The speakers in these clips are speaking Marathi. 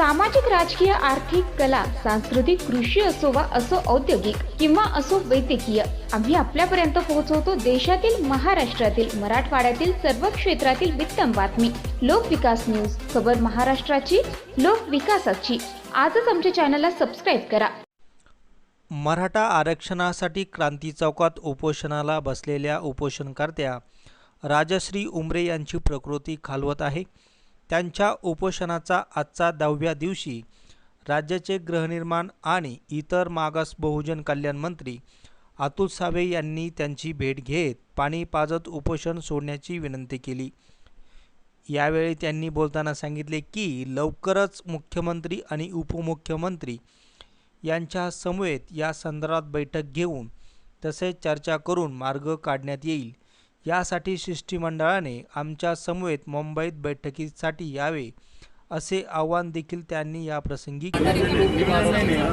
सामाजिक राजकीय आर्थिक कला सांस्कृतिक कृषी असो वा असो औद्योगिक किंवा असो वैद्यकीय आम्ही आपल्यापर्यंत पोहोचवतो देशातील महाराष्ट्रातील मराठवाड्यातील सर्व क्षेत्रातील वित्तम बातमी. लोकविकास न्यूज खबर महाराष्ट्राची लोकविकासाची आजच आमच्या चॅनलला सबस्क्राईब करा. मराठा आरक्षणासाठी क्रांती चौकात उपोषणाला बसलेल्या उपोषणकर्त्या राजश्री उमरे यांची प्रकृती खालवत आहे. त्यांच्या उपोषणाचा आजचा दहाव्या दिवशी राज्याचे गृहनिर्माण आणि इतर मागास बहुजन कल्याण मंत्री अतुल सावे यांनी त्यांची भेट घेत पाणी पाजत उपोषण सोडण्याची विनंती केली. यावेळी त्यांनी बोलताना सांगितले की लवकरच मुख्यमंत्री आणि उपमुख्यमंत्री यांच्या समवेत या संदर्भात बैठक घेऊन तसेच चर्चा करून मार्ग काढण्यात येईल. यासाठी शिष्टमंडळाने आमच्या समवेत मुंबईत बैठकीसाठी यावे असे आवाहन देखील त्यांनी या प्रसंगी केले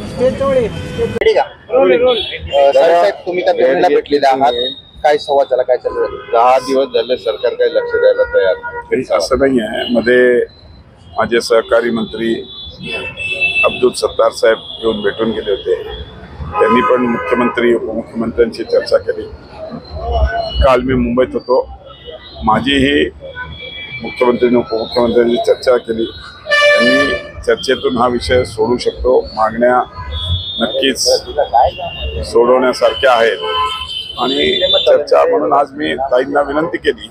रेडी का अ, साहेब तुम्ही त्या पेमेंटला भेटलेले आहात काय संवाद झाला काय चालू? दहा दिवस झाले सरकार काही लक्ष द्यायला तयार. असं नाही आहे मध्ये माझे सहकारी मंत्री अब्दुल सत्तार साहेब येऊन भेटून गेले होते. त्यांनी पण मुख्यमंत्री उपमुख्यमंत्र्यांची चर्चा केली. काल मी मुंबईत होतो. माझीही मुख्यमंत्र्यांनी आणि उपमुख्यमंत्र्यांची चर्चा केली. त्यांनी चर्चेतून हा विषय सोडू शकतो मागण्या नक्कीच सोडवण्यासारख्या आहेत. आणि चर्चा म्हणून आज मी ताईंना विनंती केली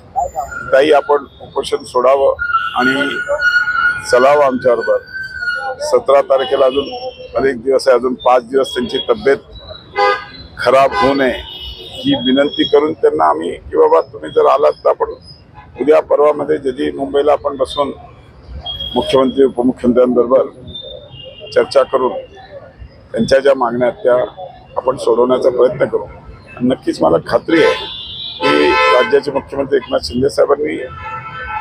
ताई आपण उपोषण सोडावं आणि चलावं आमच्याबरोबर. सतरा तारखेला अजून अनेक दिवस आहे अजून पाच दिवस त्यांची तब्येत खराब होऊ नये ही विनंती करून त्यांना आम्ही की बाबा तुम्ही जर आलात तर आपण उद्या पर्वामध्ये जदी मुंबईला आपण बसून मुख्यमंत्री उपमुख्यमंत्र्यांबरोबर चर्चा करून त्यांच्या ज्या मागण्या त्या आपण सोडवण्याचा प्रयत्न करू. आणि नक्कीच मला खात्री आहे की राज्याचे मुख्यमंत्री एकनाथ शिंदे साहेबांनी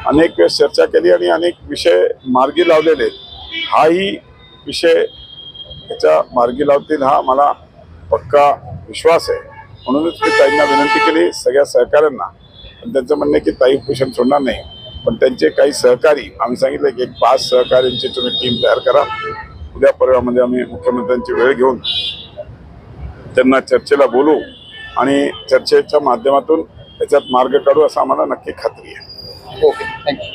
अनेक वेळेस चर्चा केली आणि अनेक विषय मार्गी लावलेले. हाही विषय याच्या मार्गी लावतील हा मला पक्का विश्वास आहे. म्हणूनच मी ताईंना विनंती केली सगळ्या सहकाऱ्यांना. पण त्यांचं म्हणणं आहे की ताई उपोषण सोडणार नाही. पण त्यांचे काही सहकारी आम्ही सांगितलं की एक पाच सहकाऱ्यांची तुम्ही टीम तयार करा. उद्या परवामध्ये म्हणजे आम्ही मुख्यमंत्र्यांची वेळ घेऊन त्यांना चर्चेला बोलू आणि चर्चेच्या माध्यमातून त्याच्यात मार्ग काढू असं आम्हाला नक्की खात्री आहे. Okay thank you